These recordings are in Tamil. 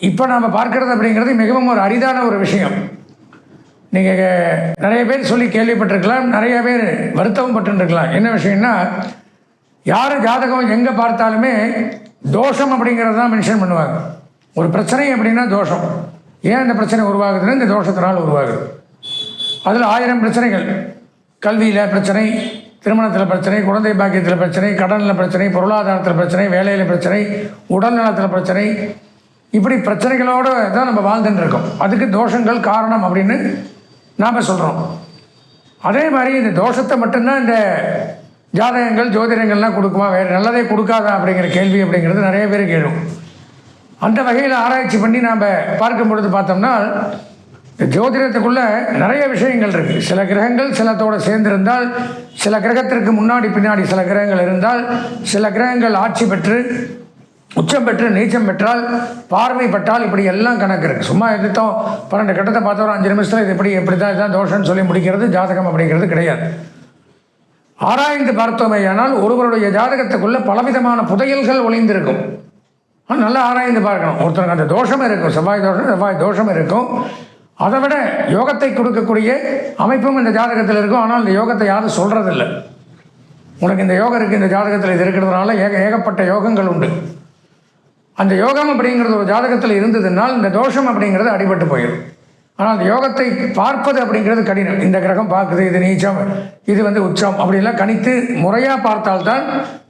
இப்போ நாம் பார்க்கறது அப்படிங்கிறது மிகவும் ஒரு அரிதான ஒரு விஷயம். நீங்கள் நிறைய பேர் சொல்லி கேள்விப்பட்டிருக்கலாம் நிறைய பேர் வருத்தமும் பட்டுருக்கலாம் என்ன விஷயம்னா யார் ஜாதகம் எங்கே பார்த்தாலுமே தோஷம் அப்படிங்கிறது தான் மென்ஷன் பண்ணுவாங்க. ஒரு பிரச்சனை அப்படின்னா தோஷம். ஏன் இந்த பிரச்சனை உருவாகுதுன்னா இந்த தோஷத்தினால் உருவாகுது. அதில் ஆயிரம் பிரச்சனைகள். கல்வியில் பிரச்சனை திருமணத்தில் பிரச்சனை குழந்தை பாக்கியத்தில் பிரச்சனை கடனில் பிரச்சனை பொருளாதாரத்தில் பிரச்சனை வேலையில் பிரச்சனை உடல் நலத்தில் பிரச்சனை இப்படி பிரச்சனைகளோடு தான் நம்ம வாழ்ந்துட்டு இருக்கோம். அதுக்கு தோஷங்கள் காரணம் அப்படின்னு நாம் சொல்கிறோம் அதே மாதிரி இந்த தோஷத்தை மட்டும்தான் இந்த ஜாதகங்கள் ஜோதிடங்கள்லாம் கொடுக்குமா? வேறு நல்லதே கொடுக்காதா அப்படிங்கிற கேள்வி அப்படிங்கிறது நிறைய பேர் கேளும். அந்த வகையில் ஆராய்ச்சி பண்ணி நாம் பார்க்கும் பொழுது பார்த்தோம்னா இந்த ஜோதிடத்துக்குள்ளே நிறைய விஷயங்கள் இருக்குது சில கிரகங்கள் சிலத்தோடு சேர்ந்திருந்தால் சில கிரகத்திற்கு முன்னாடி பின்னாடி சில கிரகங்கள் இருந்தால் சில கிரகங்கள் ஆட்சி பெற்று உச்சம் பெற்று நீச்சம் பெற்றால் பார்வைப்பட்டால் இப்படி எல்லாம் கணக்கு இருக்குது சும்மா எடுத்தோம் பன்னெண்டு கட்டத்தை பார்த்தோம் அஞ்சு நிமிஷத்தில் இது இப்படி இப்படி தான் இதுதான் தோஷம்னு சொல்லி முடிக்கிறது ஜாதகம் அப்படிங்கிறது கிடையாது. ஆராய்ந்து பார்த்தோமேயானால் ஒருவருடைய ஜாதகத்துக்குள்ளே பலவிதமான புதையல்கள் ஒளிந்திருக்கும். நல்லா ஆராய்ந்து பார்க்கணும். ஒருத்தருக்கு அந்த தோஷம் இருக்கும் செவ்வாய் தோஷம் செவ்வாய் தோஷம் இருக்கும். அதை விட யோகத்தை கொடுக்கக்கூடிய அமைப்பும் இந்த ஜாதகத்தில் இருக்கும். ஆனால் இந்த யோகத்தை யாரும் சொல்கிறதில்ல உனக்கு இந்த யோகம் இருக்குது இந்த ஜாதகத்தில் இது இருக்கிறதுனால ஏக ஏகப்பட்ட யோகங்கள் உண்டு. அந்த யோகம் அப்படிங்கிறது ஒரு ஜாதகத்தில் இருந்ததுனால் இந்த தோஷம் அப்படிங்கிறது அடிபட்டு போயிடும். ஆனால் அந்த யோகத்தை பார்ப்பது அப்படிங்கிறது கடினம். இந்த கிரகம் பார்க்குது இது நீச்சம் இது வந்து உச்சம் அப்படிலாம் கணித்து முறையாக பார்த்தால்தான்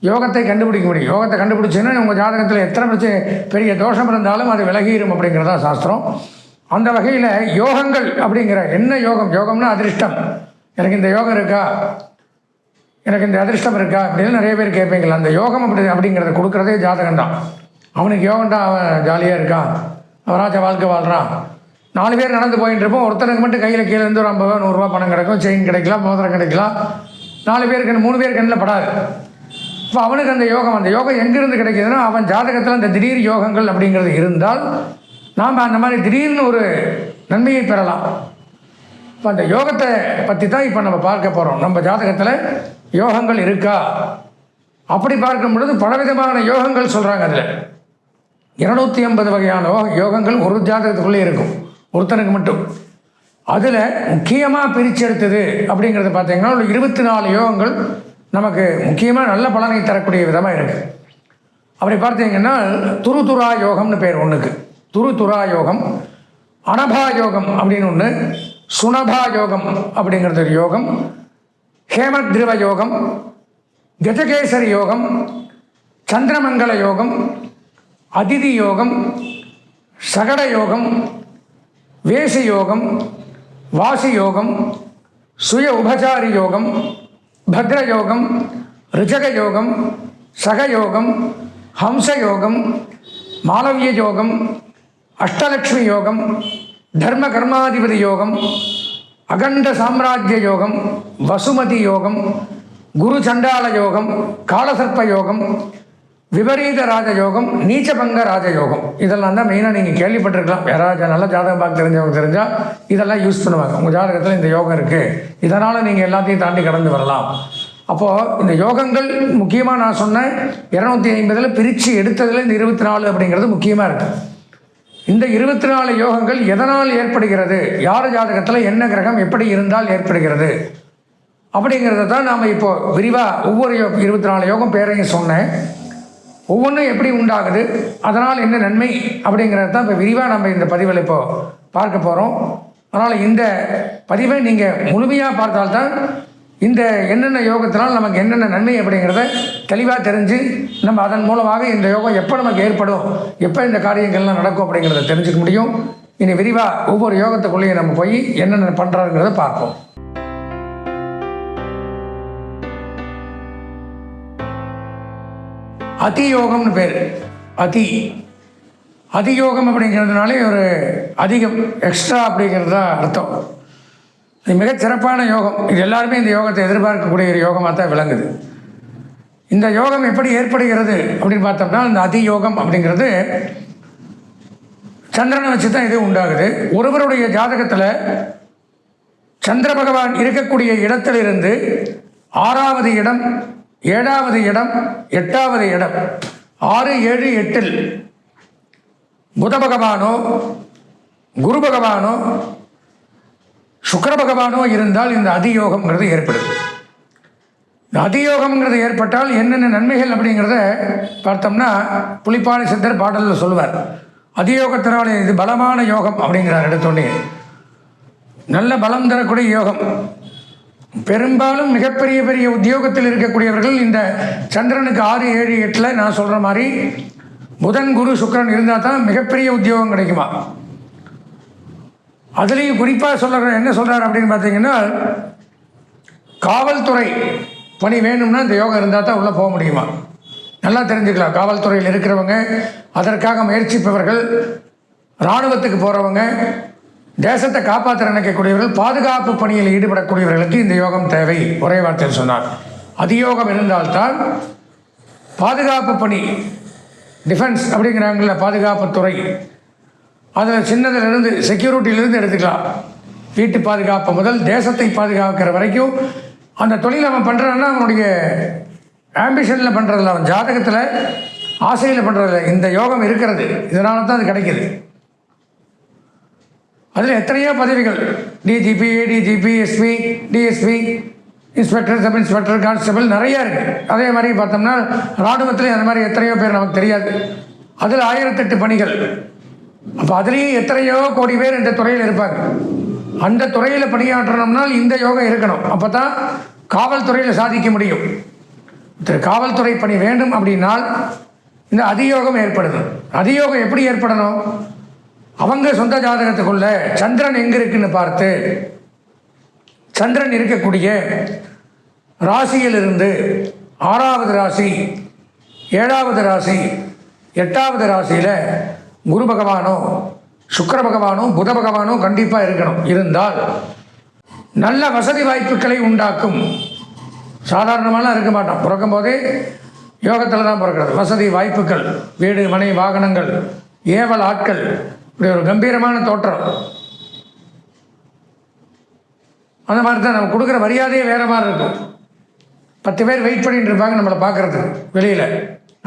யோகத்தை கண்டுபிடிக்க முடியும். யோகத்தை கண்டுபிடிச்சுன்னா உங்கள் ஜாதகத்தில் எத்தனை பிரச்சனை பெரிய தோஷம் இருந்தாலும் அது விலகிடும் அப்படிங்கிறதா சாஸ்திரம். அந்த வகையில் யோகங்கள் அப்படிங்கிற என்ன யோகம்? யோகம்னா அதிர்ஷ்டம். எனக்கு இந்த யோகம் இருக்கா? எனக்கு இந்த அதிர்ஷ்டம் இருக்கா? அப்படின்னு நிறைய பேர் கேட்பீங்களா அந்த யோகம் அப்படி அப்படிங்கிறத கொடுக்குறதே ஜாதகம் தான் அவனுக்கு யோகம்டா அவன் ஜாலியாக இருக்கான் அவராஜ வாழ்க்கை வாழ்கிறான் நாலு பேர் நடந்து போயிட்டு இருப்போம் ஒருத்தனுக்கு மட்டும் கையில் கீழே இருந்து ஒரு ஐம்பது நூறுரூவா பணம் கிடைக்கும் செயின் கிடைக்கலாம் மோதிரம் கிடைக்கலாம். நாலு பேர் கண் மூணு பேர் கண்ணில் படாது? இப்போ அவனுக்கு அந்த யோகம் அந்த யோகம் எங்கேருந்து கிடைக்கிதுன்னா அவன் ஜாதகத்தில் அந்த திடீர் யோகங்கள் அப்படிங்கிறது இருந்தால் நாம் அந்த மாதிரி திடீர்னு ஒரு நன்மையை பெறலாம். இப்போ அந்த யோகத்தை பற்றி தான் இப்போ நம்ம பார்க்க போகிறோம் நம்ம ஜாதகத்தில் யோகங்கள் இருக்கா? அப்படி பார்க்கும் பொழுது பலவிதமான யோகங்கள் சொல்கிறாங்க அதில். இருநூத்தி ஐம்பது வகையான யோகங்கள் ஒரு ஜாதகத்துக்குள்ளே இருக்கும். ஒருத்தனுக்கு மட்டும். அதில் முக்கியமாக பிரிச்செடுத்தது அப்படிங்கிறத பார்த்தீங்கன்னா ஒரு இருபத்தி நாலு யோகங்கள் நமக்கு முக்கியமாக நல்ல பலனை தரக்கூடிய விதமாக இருக்குது அப்படி பார்த்தீங்கன்னா துரு துரா யோகம்னு பேர் ஒன்றுக்கு துரு துரா யோகம் அனபா யோகம் அப்படின்னு ஒன்று சுனபா யோகம் அப்படிங்கிறது ஒரு யோகம் ஹேமத்ரிவ யோகம் கஜகேசரி யோகம் சந்திரமங்கல யோகம் அதிதி யோகம் சகட யோகம் வேசு யோகம் வாசி யோகம் சுய உபசாரி யோகம் பத்ர யோகம் ரிஜக யோகம் சகயோகம் ஹம்ச யோகம் மாலவிய யோகம் அஷ்டலக்ஷ்மி யோகம் தர்ம கர்மாதிபதி யோகம் அகண்ட சாம்ராஜ்ய யோகம் வசுமதி யோகம் குரு சண்டால யோகம் காலசர்ப்ப யோகம் விபரீத ராஜயோகம் நீச்சபங்க ராஜயோகம். இதெல்லாம் தான் மெயினாக நீங்கள் கேள்விப்பட்டிருக்கலாம். யாராவது நல்ல ஜாதகம் பார்க்க தெரிஞ்சவங்க தெரிஞ்சால் இதெல்லாம் யூஸ் பண்ணுவாங்க. உங்கள் ஜாதகத்தில் இந்த யோகம் இருக்குது இதனால் நீங்கள் எல்லாத்தையும் தாண்டி கடந்து வரலாம். அப்போது இந்த யோகங்கள் முக்கியமாக நான் சொன்னேன். இரநூத்தி ஐம்பதில் பிரித்து எடுத்ததில் இந்த இருபத்தி நாலு அப்படிங்கிறது முக்கியமாக இருக்குது இந்த இருபத்தி நாலு யோகங்கள் எதனால் ஏற்படுகிறது? யார் ஜாதகத்தில் என்ன கிரகம் எப்படி இருந்தால் ஏற்படுகிறது? அப்படிங்கிறத தான் நாம் இப்போது விரிவாக ஒவ்வொரு யோ இருபத்தி நாலு யோகம் பேரையும் சொன்னேன். ஒவ்வொன்றும் எப்படி உண்டாகுது? அதனால் என்ன நன்மை? அப்படிங்கிறது தான் இப்போ விரிவாக நம்ம இந்த பதிவில் இப்போ பார்க்க போகிறோம் அதனால் இந்த பதிவை நீங்கள் முழுமையாக பார்த்தால்தான் இந்த என்னென்ன யோகத்தினால் நமக்கு என்னென்ன நன்மை அப்படிங்கிறத தெளிவாக தெரிஞ்சு நம்ம அதன் மூலமாக இந்த யோகம் எப்போ நமக்கு ஏற்படும்? எப்போ இந்த காரியங்கள்லாம் நடக்கும் அப்படிங்கிறத தெரிஞ்சுக்க முடியும். இனி விரிவாக ஒவ்வொரு யோகத்துக்குள்ளேயும் நம்ம போய் என்னென்ன பண்ணுறாருங்கிறத பார்ப்போம். அதியோகம்னு பேர். அதி. அதியோகம் அப்படிங்கிறதுனாலே ஒரு அதிகம் எக்ஸ்ட்ரா அப்படிங்கிறது தான் அர்த்தம். இது மிக சிறப்பான யோகம். இது எல்லாருமே இந்த யோகத்தை எதிர்பார்க்கக்கூடிய ஒரு யோகமாக தான் விளங்குது. இந்த யோகம் எப்படி ஏற்படுகிறது அப்படின்னு பார்த்தோம்னா இந்த அதியோகம் அப்படிங்கிறது சந்திரனை வச்சு தான் இது உண்டாகுது. ஒருவருடைய ஜாதகத்தில் சந்திர பகவான் இருக்கக்கூடிய இடத்திலிருந்து ஆறாவது இடம் ஏழாவது இடம் எட்டாவது இடம். ஆறு ஏழு எட்டில் புத பகவானோ குரு பகவானோ சுக்கர பகவானோ இருந்தால் இந்த அதியோகம்ங்கிறது ஏற்படுது. இந்த அதியோகம்ங்கிறது ஏற்பட்டால் என்னென்ன நன்மைகள் அப்படிங்கிறத பார்த்தோம்னா புலிப்பாணி சித்தர் பாடலில் சொல்லுவார். அதியோகத்தினாலே இது பலமான யோகம் அப்படிங்கிறார் எடுத்தோடனே. நல்ல பலம் தரக்கூடிய யோகம். பெரும்பாலும் மிகப்பெரிய பெரிய உத்தியோகத்தில் இருக்கக்கூடியவர்கள் இந்த சந்திரனுக்கு ஆறு ஏழு எட்டில் நான் சொல்கிற மாதிரி புதன் குரு சுக்கரன் இருந்தால் தான் மிகப்பெரிய உத்தியோகம் கிடைக்குமா? அதுலேயும் குறிப்பாக சொல்கிற என்ன சொல்கிறார் அப்படின்னு பார்த்தீங்கன்னா காவல்துறை பணி வேணும்னா இந்த யோகம் இருந்தால் தான் உள்ளே போக முடியுமா? நல்லா தெரிஞ்சுக்கலாம். காவல்துறையில் இருக்கிறவங்க அதற்காக முயற்சிப்பவர்கள் இராணுவத்துக்கு போகிறவங்க தேசத்தை காப்பாற்ற நினைக்கக்கூடியவர்கள் பாதுகாப்பு பணியில் ஈடுபடக்கூடியவர்களுக்கு இந்த யோகம் தேவை ஒரே வார்த்தையில் சொன்னார். அதியோகம் இருந்தால்தான் பாதுகாப்பு பணி டிஃபென்ஸ் அப்படிங்கிறாங்கல்ல பாதுகாப்புத்துறை அதில் சின்னதிலிருந்து செக்யூரிட்டியிலிருந்து எடுத்துக்கலாம். வீட்டு பாதுகாப்பு முதல் தேசத்தை பாதுகாக்கிற வரைக்கும் அந்த தொழில் அவன் பண்ணுறான்னா அவனுடைய ஆம்பிஷனில் பண்ணுறதில்ல அவன் ஜாதகத்தில் ஆசையில் பண்ணுறதில்ல இந்த யோகம் இருக்கிறது. இதனால தான் அது கிடைக்கிது. அதில் எத்தனையோ பதவிகள். DGP ADGP SP DSP inspector sub inspector constable நிறையா இருக்குது அதே மாதிரி பார்த்தோம்னா இராணுவத்தில் அந்த மாதிரி எத்தனையோ பேர் நமக்கு தெரியாது. அதில் ஆயிரத்தெட்டு பணிகள். அப்போ அதுலேயும் எத்தனையோ கோடி பேர் இந்த துறையில் இருப்பாங்க. அந்த துறையில் பணியாற்றணும்னால் இந்த யோகம் இருக்கணும். அப்போ தான் காவல்துறையில் சாதிக்க முடியும். திரு காவல்துறை பணி வேண்டும் அப்படின்னால் இந்த அதியோகம் ஏற்படுது. அதியோகம் எப்படி ஏற்படணும்? அவங்க சொந்த ஜாதகத்துக்குள்ள சந்திரன் எங்கே இருக்குன்னு பார்த்து சந்திரன் இருக்கக்கூடிய ராசியிலிருந்து ஆறாவது ராசி ஏழாவது ராசி எட்டாவது ராசியில் குரு பகவானோ சுக்கர பகவானோ புத பகவானோ கண்டிப்பாக இருக்கணும். இருந்தால் நல்ல வசதி வாய்ப்புகளை உண்டாக்கும். சாதாரணமாலாம் இருக்க மாட்டோம் பிறக்கும் போதே யோகத்தில் தான் பிறக்கிறது வசதி வாய்ப்புகள் வீடு மனை வாகனங்கள் ஏவல் ஆட்கள் இப்படி ஒரு கம்பீரமான தோற்றம். அந்த மாதிரி தான் நம்ம கொடுக்குற மரியாதையே வேறு மாதிரி இருக்கும். பத்து பேர் வெயிட் பண்ணிட்டு இருப்பாங்க நம்மளை பார்க்குறதுக்கு வெளியில்.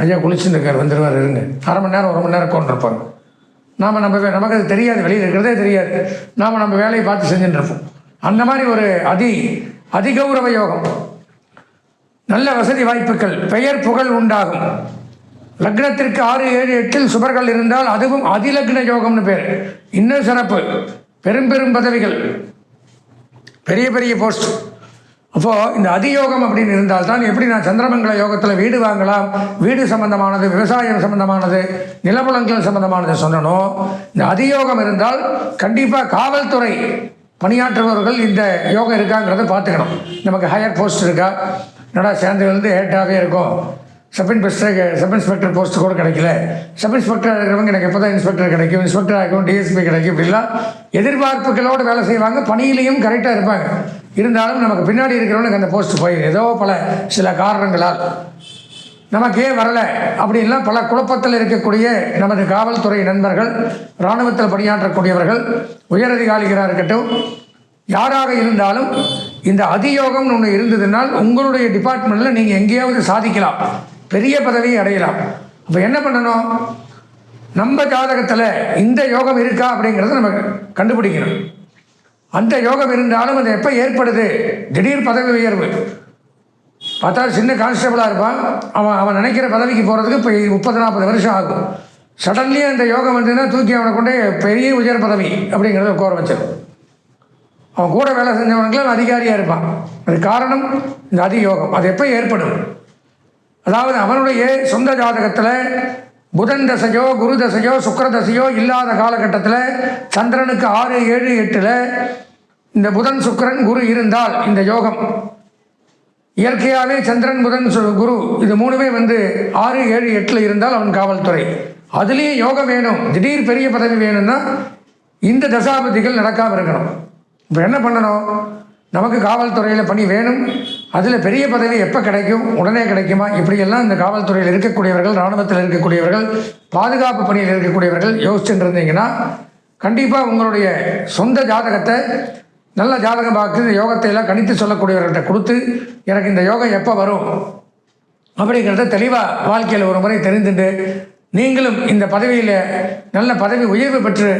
ஐயா குளிச்சுன்னு இருக்கார் வந்துடுவார் இருங்க. அரை மணி நேரம் ஒரு மணி நேரம் கொண்டிருப்பாங்க நாம் நம்ம நமக்கு அது தெரியாது வெளியில் இருக்கிறதே தெரியாது. நாம் நம்ம வேலையை பார்த்து செஞ்சுட்டு இருப்போம். அந்த மாதிரி ஒரு அதி அதிகௌரவ யோகம். நல்ல வசதி வாய்ப்புகள் பெயர் புகழ் உண்டாகும். லக்னத்திற்கு ஆறு ஏழு எட்டில் சுபர்கள் இருந்தால் அதுவும் அதிலக்ன யோகம்னு பேர். இன்னும் சிறப்பு. பெரும் பெரும் பதவிகள். பெரிய பெரிய போஸ்ட் அப்போது இந்த அதியோகம் அப்படின்னு இருந்தால் தான் எப்படி நான் சந்திரமங்கல யோகத்தில் வீடு வாங்கலாம்? வீடு சம்பந்தமானது விவசாயம் சம்பந்தமானது நிலப்புலங்கள் சம்பந்தமானது சொன்னணும் இந்த அதியோகம் இருந்தால் கண்டிப்பாக காவல்துறை பணியாற்றுபவர்கள் இந்த யோகம் இருக்காங்கிறத பார்த்துக்கணும். நமக்கு ஹையர் போஸ்ட் இருக்கா? என்னடா சேர்ந்ததுலேருந்து ஹேட்டாகவே இருக்கும். Sub inspector sub inspector post கூட கிடைக்கல. சப் இன்ஸ்பெக்டர் இருக்கிறவங்க எனக்கு எப்போ தான் இன்ஸ்பெக்டர் கிடைக்கும். இன்ஸ்பெக்டர் ஆகும் டிஎஸ்பி கிடைக்கும் இப்படிலாம் எதிர்பார்ப்புகளோடு வேலை செய்வாங்க. பணியிலையும் கரெக்டாக இருப்பாங்க. இருந்தாலும் நமக்கு பின்னாடி இருக்கிறவனுக்கு அந்த போஸ்ட் போய் ஏதோ பல சில காரணங்களால் நமக்கு ஏன் வரலை அப்படின்லாம் பல குழப்பத்தில் இருக்கக்கூடிய நமது காவல்துறை நண்பர்கள் இராணுவத்தில் பணியாற்றக்கூடியவர்கள் உயரதிகாரிகளாக இருக்கட்டும் யாராக இருந்தாலும் இந்த அதியோகம்னு ஒன்று இருந்ததுனால் உங்களுடைய டிபார்ட்மெண்ட்டில் நீங்கள் எங்கேயாவது சாதிக்கலாம். பெரிய பதவியை அடையலாம். அப்போ என்ன பண்ணணும்? நம்ம ஜாதகத்தில் இந்த யோகம் இருக்கா அப்படிங்கிறத நம்ம கண்டுபிடிக்கணும். அந்த யோகம் இருந்தாலும் அது எப்போ ஏற்படுது? திடீர் பதவி உயர்வு. பார்த்தா சின்ன கான்ஸ்டபிளாக இருப்பான். அவன் அவன் நினைக்கிற பதவிக்கு போகிறதுக்கு இப்போ முப்பது நாற்பது வருஷம் ஆகும். சடன்லி அந்த யோகம் வந்துன்னா தூக்கி அவனை கொண்டு பெரிய உயர் பதவி அப்படிங்கிறத கோர வச்சிடும் அவன் கூட வேலை செஞ்சவனுக்குலாம் அதிகாரியாக இருப்பான். அது காரணம் இந்த அதியோகம். அது எப்போ ஏற்படும்? அதாவது அவனுடைய சொந்த ஜாதகத்தில் புதன் தசையோ குரு தசையோ சுக்கர தசையோ இல்லாத காலகட்டத்தில் சந்திரனுக்கு ஆறு ஏழு எட்டில் இந்த புதன் சுக்கரன் குரு இருந்தால் இந்த யோகம். இயற்கையாகவே சந்திரன் புதன் சு- குரு இது மூணுமே வந்து ஆறு ஏழு எட்டில் இருந்தால் அவன் காவல்துறை. அதுலேயே யோகம் வேணும். திடீர் பெரிய பதவி வேணும்னா இந்த தசாபதிகள் நடக்காமல் இருக்கணும். இப்போ என்ன பண்ணணும்? நமக்கு காவல்துறையில் பணி வேணும். அதில் பெரிய பதவி எப்போ கிடைக்கும்? உடனே கிடைக்குமா? இப்படியெல்லாம் இந்த காவல்துறையில் இருக்கக்கூடியவர்கள் இராணுவத்தில் இருக்கக்கூடியவர்கள் பாதுகாப்பு பணியில் இருக்கக்கூடியவர்கள் யோசிச்சுட்டு இருந்தீங்கன்னா கண்டிப்பாக உங்களுடைய சொந்த ஜாதகத்தை நல்ல ஜாதகம் பார்த்து இந்த யோகத்தை எல்லாம் கணித்து சொல்லக்கூடியவர்கள்ட்ட கொடுத்து எனக்கு இந்த யோகம் எப்போ வரும்? அப்படிங்கிறத தெளிவாக வாழ்க்கையில் ஒரு முறை தெரிந்துட்டு நீங்களும் இந்த பதவியில் நல்ல பதவி உயர்வு பெற்று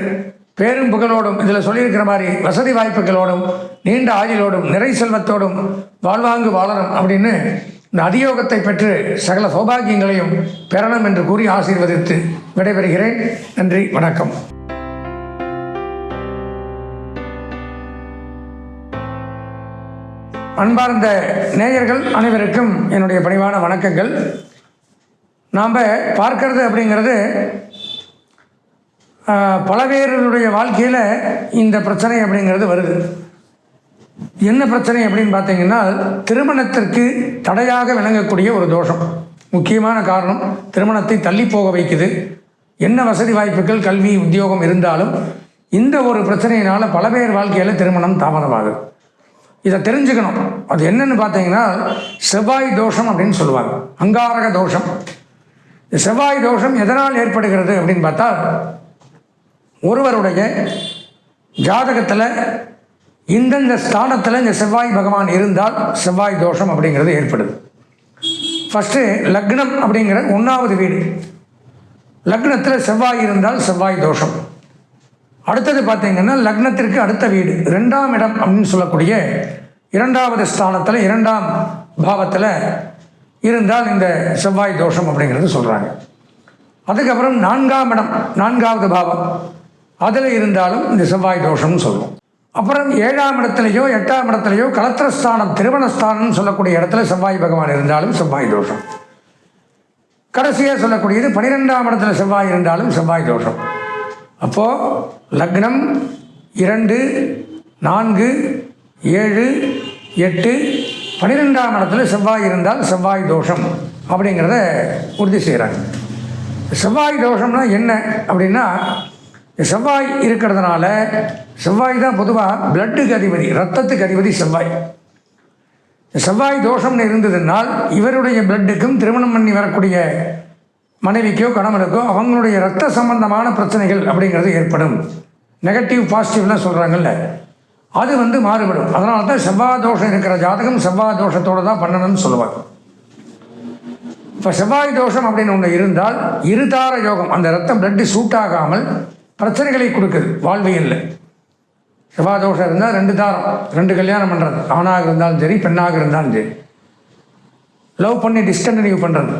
பேரும் புகழோடும் இதில் சொல்லியிருக்கிற மாதிரி வசதி வாய்ப்புகளோடும் நீண்ட ஆயுளோடும் நிறை செல்வத்தோடும் வாழ்வாங்கு வாழணும் அப்படின்னு இந்த அதியோகத்தை பெற்று சகல சௌபாகியங்களையும் பெறணும் என்று கூறி ஆசீர்வதித்து விடைபெறுகிறேன். நன்றி வணக்கம். அன்பார்ந்த நேயர்கள் அனைவருக்கும் என்னுடைய பணிவான வணக்கங்கள். நாம் பார்க்கறது அப்படிங்கிறது பல பேருடைய வாழ்க்கையில் இந்த பிரச்சனை அப்படிங்கிறது வருது. என்ன பிரச்சனை அப்படின்னு பார்த்தீங்கன்னா திருமணத்திற்கு தடையாக விளங்கக்கூடிய ஒரு தோஷம். முக்கியமான காரணம் திருமணத்தை தள்ளி போக வைக்குது. என்ன வசதி வாய்ப்புகள் கல்வி உத்தியோகம் இருந்தாலும் இந்த ஒரு பிரச்சனையினால் பல பேர் வாழ்க்கையில் திருமணம் தாமதமாகுது. இதை தெரிஞ்சுக்கணும். அது என்னென்னு பார்த்தீங்கன்னா செவ்வாய் தோஷம் அப்படின்னு சொல்லுவாங்க. அங்காரக தோஷம். செவ்வாய் தோஷம் எதனால் ஏற்படுகிறது அப்படின்னு பார்த்தா ஒருவருடைய ஜாதகத்தில் இந்தந்த ஸ்தானத்தில் இந்த செவ்வாய் பகவான் இருந்தால் செவ்வாய் தோஷம் அப்படிங்கிறது ஏற்படுது. ஃபஸ்ட்டு லக்னம் அப்படிங்கிற ஒன்றாவது வீடு. லக்னத்தில் செவ்வாய் இருந்தால் செவ்வாய் தோஷம். அடுத்தது பார்த்தீங்கன்னா லக்னத்திற்கு அடுத்த வீடு. ரெண்டாம் இடம் அப்படின்னு சொல்லக்கூடிய இரண்டாவது ஸ்தானத்தில் இரண்டாம் பாவத்தில் இருந்தால் இந்த செவ்வாய் தோஷம் அப்படிங்கிறது சொல்கிறாங்க அதுக்கப்புறம் நான்காம் இடம் நான்காவது பாவம். அதில் இருந்தாலும் இந்த செவ்வாய் தோஷம்னு சொல்லுவோம். அப்புறம் ஏழாம் இடத்துலையோ எட்டாம் இடத்துலையோ கலத்திரஸ்தானம் திருமணஸ்தானம்னு சொல்லக்கூடிய இடத்துல செவ்வாய் பகவான் இருந்தாலும் செவ்வாய் தோஷம். கடைசியாக சொல்லக்கூடியது பனிரெண்டாம் இடத்துல செவ்வாய் இருந்தாலும் செவ்வாய் தோஷம். அப்போது லக்னம் இரண்டு நான்கு ஏழு எட்டு பன்னிரெண்டாம் இடத்துல செவ்வாய் இருந்தால் செவ்வாய் தோஷம் அப்படிங்கிறத உறுதி செய்கிறாங்க செவ்வாய் தோஷம்னா என்ன அப்படின்னா செவ்வாய் இருக்கிறதுனால செவ்வாய் தான் பொதுவாக பிளட்டுக்கு அதிபதி ரத்தத்துக்கு அதிபதி செவ்வாய். செவ்வாய் தோஷம்னு இருந்ததுனால் இவருடைய பிளட்டுக்கும் திருமணம் பண்ணி வரக்கூடிய மனைவிக்கோ கணவனுக்கோ அவங்களுடைய ரத்த சம்பந்தமான பிரச்சனைகள் அப்படிங்கிறது ஏற்படும். நெகட்டிவ் பாசிட்டிவ்லாம் சொல்கிறாங்கல்ல அது வந்து மாறுபடும். அதனால தான் செவ்வாய் தோஷம் இருக்கிற ஜாதகம் செவ்வாய் தோஷத்தோடு தான் பண்ணணும்னு சொல்லுவாங்க. இப்போ செவ்வாய் தோஷம் அப்படின்னு ஒன்று இருந்தால் இருதார யோகம் அந்த ரத்தம் பிளட்டு சூட்டாகாமல் பிரச்சனைகளை கொடுக்குது. வாழ்வியலில் செவ்வாதோஷம் இருந்தால் ரெண்டு தாரம் ரெண்டு கல்யாணம் பண்ணுறது ஆணாக இருந்தாலும் சரி பெண்ணாக இருந்தாலும் சரி. லவ் பண்ணி டிஸ்கண்டினியூ பண்ணுறது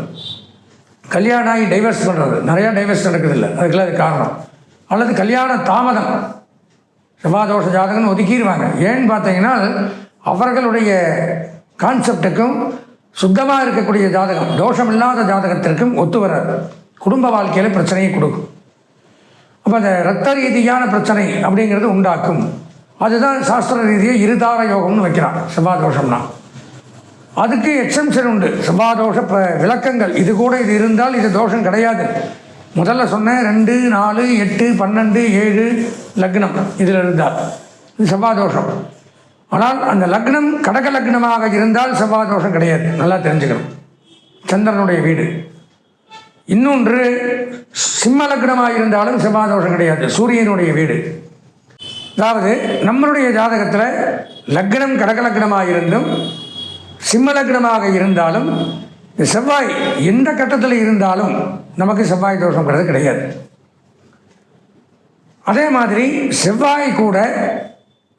கல்யாணம் ஆகி டைவர்ஸ் பண்ணுறது நிறையா டைவர்ஸ் நடக்குதில்ல அதுக்கெல்லாம் அது காரணம். அல்லது கல்யாண தாமதம். செவ்வாதோஷ ஜாதகம்னு ஒதுக்கிடுவாங்க. ஏன்னு பார்த்தீங்கன்னா அவர்களுடைய கான்செப்டுக்கும் சுத்தமாக இருக்கக்கூடிய ஜாதகம் தோஷம் இல்லாத ஜாதகத்திற்கும் ஒத்து வராது. குடும்ப வாழ்க்கையில் பிரச்சனையை கொடுக்கும். அப்போ அந்த ரத்த ரீதியான பிரச்சனை அப்படிங்கிறது உண்டாக்கும். அதுதான் சாஸ்திர ரீதியை இருதார யோகம்னு வைக்கிறான் செவ்வாதோஷம்னா. அதுக்கு எக்ஸம்ஷன் உண்டு. செவ்வாதோஷ ப விளக்கங்கள். இது கூட இது இருந்தால் இது தோஷம் கிடையாது. முதல்ல சொன்னேன் ரெண்டு நாலு எட்டு பன்னெண்டு ஏழு லக்னம் இதில் இருந்தால். இது செவ்வாதோஷம். ஆனால் அந்த லக்னம் கடக லக்னமாக இருந்தால் செவ்வாதோஷம் கிடையாது. நல்லா தெரிஞ்சுக்கணும். சந்திரனுடைய வீடு. இன்னொன்று சிம்ம லக்னமாக இருந்தாலும் செவ்வாதோஷம் கிடையாது. சூரியனுடைய வீடு. அதாவது நம்மளுடைய ஜாதகத்தில் லக்னம் கடக லக்னமாக இருந்தும் சிம்ம லக்னமாக இருந்தாலும் இந்த செவ்வாய் எந்த கட்டத்தில் இருந்தாலும் நமக்கு செவ்வாய் தோஷங்கிறது கிடையாது. அதே மாதிரி செவ்வாய் கூட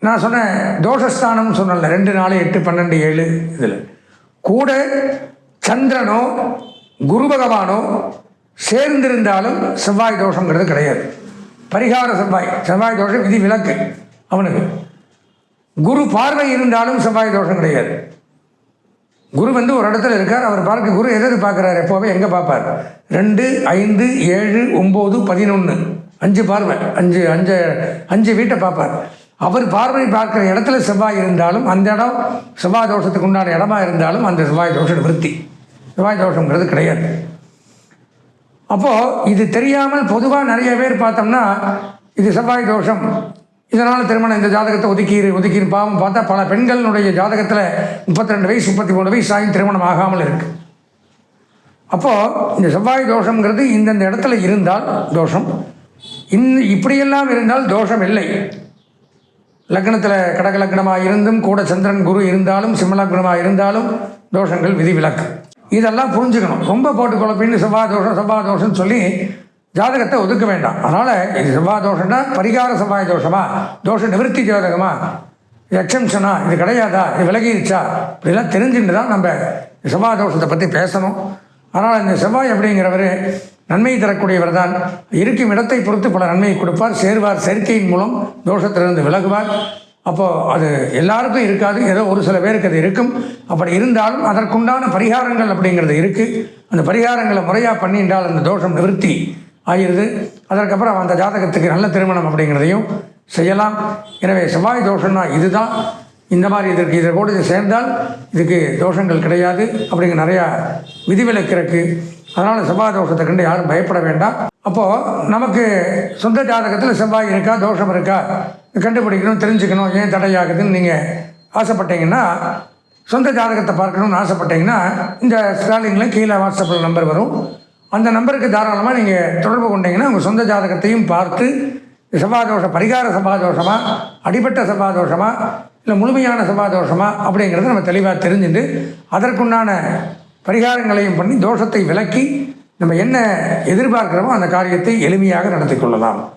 நான் சொன்ன தோஷஸ்தானம் சொன்னல ரெண்டு நாலு எட்டு பன்னெண்டு ஏழு இதில். கூட சந்திரனோ குரு பகவானோ சேர்ந்திருந்தாலும் செவ்வாய் தோஷங்கிறது கிடையாது. பரிகார செவ்வாய் செவ்வாய் தோஷம் விதி விலக்கு அவனுக்கு. குரு பார்வை இருந்தாலும் செவ்வாய் தோஷம் கிடையாது. குரு வந்து ஒரு இடத்துல இருக்கார் அவர் பார்க்க குரு எதை எது பார்க்குறாரு எப்போவே எங்கே பார்ப்பார்? ரெண்டு ஐந்து ஏழு ஒம்பது பதினொன்று அஞ்சு பார்வை அஞ்சு அஞ்சு அஞ்சு வீட்டை பார்ப்பார். அவர் பார்வை பார்க்குற இடத்துல செவ்வாய் இருந்தாலும் அந்த இடம் செவ்வாய் தோஷத்துக்கு உண்டான இடமா இருந்தாலும் அந்த செவ்வாய் தோஷம் விருத்தி செவ்வாய் தோஷங்கிறது கிடையாது. அப்போது இது தெரியாமல் பொதுவாக நிறைய பேர் பார்த்தோம்னா இது செவ்வாய் தோஷம் இதனால் திருமணம் இந்த ஜாதகத்தை ஒதுக்கீரு ஒதுக்கீரு பாவம் பார்த்தா பல பெண்களுடைய ஜாதகத்தில் முப்பத்தி ரெண்டு வயசு முப்பத்தி மூணு வயசு ஆகி திருமணம் ஆகாமல் இருக்குது அப்போது இந்த செவ்வாய் தோஷங்கிறது இந்தந்த இடத்துல இருந்தால் தோஷம். இந் இப்படியெல்லாம் இருந்தால் தோஷம் இல்லை. லக்னத்தில் கடக லக்னமாக இருந்தும் கூட சந்திரன் குரு இருந்தாலும் சிம்மலக்னமாக இருந்தாலும் தோஷங்கள் விதிவிலக்கு. இதெல்லாம் புரிஞ்சுக்கணும். ரொம்ப போட்டு குழப்பின்னு செவ்வாய் தோஷம் செவ்வாய் தோஷம்னு சொல்லி ஜாதகத்தை ஒதுக்க வேண்டாம். அதனால் இது செவ்வாய் தோஷம்னா பரிகார செவ்வாய் தோஷமா தோஷ நிவர்த்தி ஜாதகமா? இது எக்ஸம்ஷனா இது கிடையாதா? இது விலகிடுச்சா இப்படிலாம் தெரிஞ்சுட்டு தான் நம்ம செவ்வாய் தோஷத்தை பற்றி பேசணும். ஆனால் இந்த செவ்வாய் அப்படிங்கிறவர் நன்மை தரக்கூடியவர் தான். இருக்கும் இடத்தை பொறுத்து பல நன்மையை கொடுப்பார். சேர்வார். சேர்க்கையின் மூலம் தோஷத்திலிருந்து விலகுவார். அப்போது அது எல்லாருக்கும் இருக்காது. ஏதோ ஒரு சில பேருக்கு அது இருக்கும். அப்படி இருந்தாலும் அதற்குண்டான பரிகாரங்கள் அப்படிங்கிறது இருக்குது அந்த பரிகாரங்களை முறையாக பண்ணின்றால் அந்த தோஷம் நிவர்த்தி ஆயிடுது. அதற்கப்புறம் அந்த ஜாதகத்துக்கு நல்ல திருமணம் அப்படிங்கிறதையும் செய்யலாம். எனவே செவ்வாய் தோஷம்னா இதுதான். இந்த மாதிரி இதற்கு இதை கூட இது சேர்ந்தால் இதுக்கு தோஷங்கள் கிடையாது அப்படிங்கிற நிறையா விதிவிலக்கு இருக்குது அதனால் செவ்வாய் தோஷத்தை கண்டு யாரும் பயப்பட வேண்டாம். அப்போது நமக்கு சொந்த ஜாதகத்தில் செவ்வாய் இருக்கா தோஷம் இருக்கா? கண்டுபிடிக்கணும் தெரிஞ்சுக்கணும் ஏன் தடையாகுதுன்னு நீங்கள் ஆசைப்பட்டீங்கன்னா சொந்த ஜாதகத்தை பார்க்கணும்னு ஆசைப்பட்டீங்கன்னா இந்த ஸ்டாலிங்கில் கீழே வாட்ஸ்அப்பில் நம்பர் வரும். அந்த நம்பருக்கு தாராளமாக நீங்கள் தொடர்பு கொண்டீங்கன்னா உங்கள் சொந்த ஜாதகத்தையும் பார்த்து செவ்வாதோஷ பரிகார செவ்வாதோஷமா அடிபட்ட செவ்வாதோஷமா இல்லை முழுமையான செவ்வாதோஷமா அப்படிங்கிறத நம்ம தெளிவாக தெரிஞ்சுட்டு அதற்குண்டான பரிகாரங்களையும் பண்ணி தோஷத்தை விலக்கி நம்ம என்ன எதிர்பார்க்கிறோமோ அந்த காரியத்தை எளிமையாக நடத்தி கொள்ளலாம்.